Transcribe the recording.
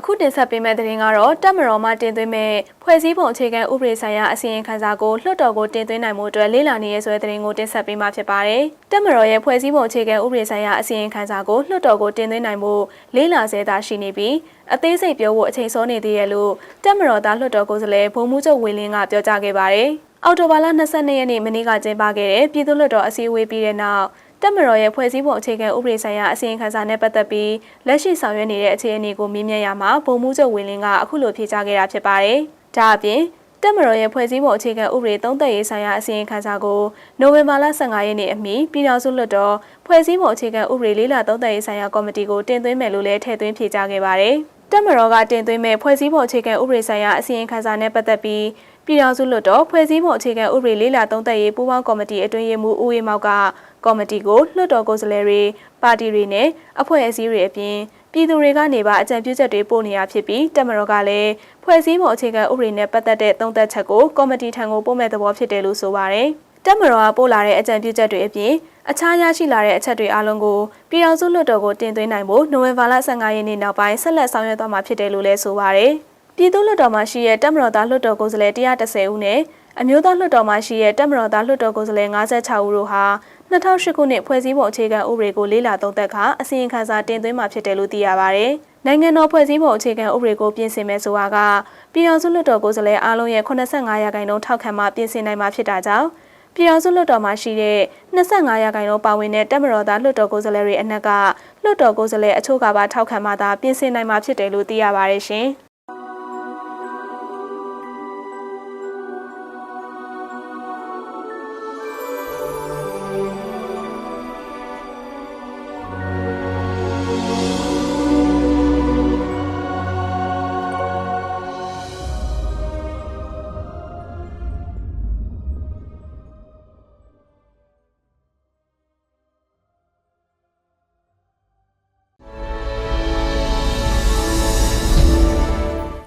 အခုတင်ဆက်ပေးမယ့်သတင်းကတော့တက်မတော်မှတင်သွင်းမဲ့ဖွဲ့စည်းပုံအခြေခံဥပဒေဆိုင်ရာအစီရင်ခံစာကိုလွှတ်တော်ကိုတင်သွင်းနိုင်မှုအတွက်လေ့လာနေရဆိုတဲ့သတင်းကိုတင်ဆက်ပေးမှာဖြစ်ပါတယ်။တက်မတော်ရဲ့ဖွဲ့စည်းပုံအခြေခံဥပဒေဆိုင်ရာအစီရင်ခံစာကိုလွှတ်တော်ကိုတင်သွင်းနိုင်မှုလေ့လာစေတာရှိနေပြီးအသေးစိတ်ပြောဖို့အချိန်စောနေသေးရလို့တက်မတော်သားလွှတ်တော်ကိုယ်စားလှယ်ဘုံမှုချုပ်ဝင်းလင်းကပြောကြားခဲ့ပါတယ်။အော်တိုဘာလ22ရက်နေ့မနေ့ကကျင်းပခဲ့တဲ့ပြည်သူ့လွှတ်တော်အစည်းအဝေးပြီးတဲ့နောက် တက်မတော်ရဲ့ဖွဲ့စည်းပုံအခြေခံဥပဒေဆိုင်ရာအစီရင်ခံစာနဲ့ပတ်သက်ပြီးလက်ရှိဆောင်ရွက်နေတဲ့အခြေအနေကိုမေးမြန်းရမှာဗိုလ်မှူးချုပ်ဝင်းလင်းကအခုလိုဖြေကြားခဲ့တာဖြစ်ပါတယ်။ဒါအပြင်တက်မတော်ရဲ့ဖွဲ့စည်းပုံအခြေခံဥပဒေသုံးသက်ရေးဆိုင်ရာအစီရင်ခံစာကိုနိုဝင်ဘာလ15ရက်နေ့အမီပြည်ထောင်စုလွှတ်တော်ဖွဲ့စည်းပုံအခြေခံဥပဒေလေးလာသုံးသက်ရေးဆိုင်ရာကော်မတီကိုတင်သွင်းမယ်လို့လည်းထည့်သွင်းဖြေကြားခဲ့ပါတယ်။တက်မတော်ကတင်သွင်းမဲ့ဖွဲ့စည်းပုံအခြေခံဥပဒေဆိုင်ရာအစီရင်ခံစာနဲ့ပတ်သက်ပြီး ပြည်ထောင်စုလွှတ်တော်ဖွဲ့စည်းပုံအခြေခံဥပဒေလေးလာသုံးသက်ရေးပူးပေါင်းကော်မတီအတွင်းရေးမှူးဦးဝေမောက်ကကော်မတီကိုလွှတ်တော်ကိုယ်စားလှယ်တွေပါတီတွေနဲ့အဖွဲ့အစည်းတွေအပြင်ပြည်သူတွေကနေပါအကြံပြုချက်တွေပို့နေရဖြစ်ပြီးတက်မတော်ကလည်းဖွဲ့စည်းပုံအခြေခံဥပဒေနဲ့ပတ်သက်တဲ့သုံးသက်ချက်ကိုကော်မတီထံကိုပို့မဲ့သဘောဖြစ်တယ်လို့ဆိုပါတယ်။တက်မတော်ကပို့လာတဲ့အကြံပြုချက်တွေအပြင်အခြားရရှိလာတဲ့အချက်တွေအလုံးကိုပြည်ထောင်စုလွှတ်တော်ကိုတင်သွင်းနိုင်ဖို့နိုဝင်ဘာလ15ရက်နေ့နောက်ပိုင်းဆက်လက်ဆောင်ရွက်သွားမှာဖြစ်တယ်လို့လည်းဆိုပါတယ်။ ပြည်သူ့လွှတ်တော်မှာရှိတဲ့တက်မတော်သားလွှတ်တော်ကိုယ်စားလှယ်130ဦးနဲ့အမျိုးသားလွှတ်တော်မှာရှိတဲ့တက်မတော်သားလွှတ်တော်ကိုယ်စားလှယ်56ဦးတို့ဟာ2008ခုနှစ်ဖွဲ့စည်းပုံအခြေခံဥပဒေကိုလေးလာသုံးသက်ခါအစီရင်ခံစာတင်သွင်းမှာဖြစ်တယ်လို့သိရပါဗျ။နိုင်ငံတော်ဖွဲ့စည်းပုံအခြေခံဥပဒေကိုပြင်ဆင်မယ်ဆိုတာကပြည်ထောင်စုလွှတ်တော်ကိုယ်စားလှယ်အားလုံးရဲ့85ရာခိုင်နှုန်းထောက်ခံမှပြင်ဆင်နိုင်မှာဖြစ်တာကြောင့်ပြည်ထောင်စုလွှတ်တော်မှာရှိတဲ့25ရာခိုင်နှုန်းပါဝင်တဲ့တက်မတော်သားလွှတ်တော်ကိုယ်စားလှယ်တွေအနက်ကလွှတ်တော်ကိုယ်စားလှယ်အချို့ကပါထောက်ခံမှသာပြင်ဆင်နိုင်မှာဖြစ်တယ်လို့သိရပါတယ်ရှင်။